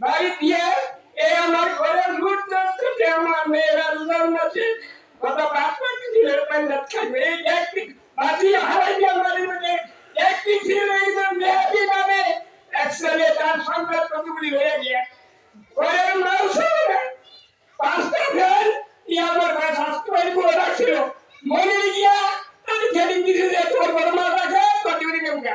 বাড়ি দিয়ে এই আমার ঘরে লুট করতে আমার মেয়েরা রোজার মাসে কত পাঁচ পাঁচ ছিল পাঞ্জাব খাইবে এই একটি বাজি হারাই দিয়ে বাড়ির মধ্যে একটি ছিল এই মেয়েটি নামে একসাথে তার সংবাদ কতগুলি হয়ে গিয়ে ঘরের মানুষ পাঁচটা ফের ই আমার কাছে স্বাস্থ্য বাড়ি করে রাখছিল মনে গিয়া আমি ছেড়ে দিয়েছি যে তোর বড় মা রাখে কতগুলি কেমকা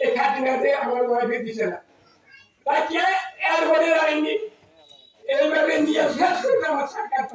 এই দিয়ে আমার ওয়াইফে দিছে না। তাকে এর আইনি এইভাবে নিয়ে শেষ করতে আমার সাক্ষাৎ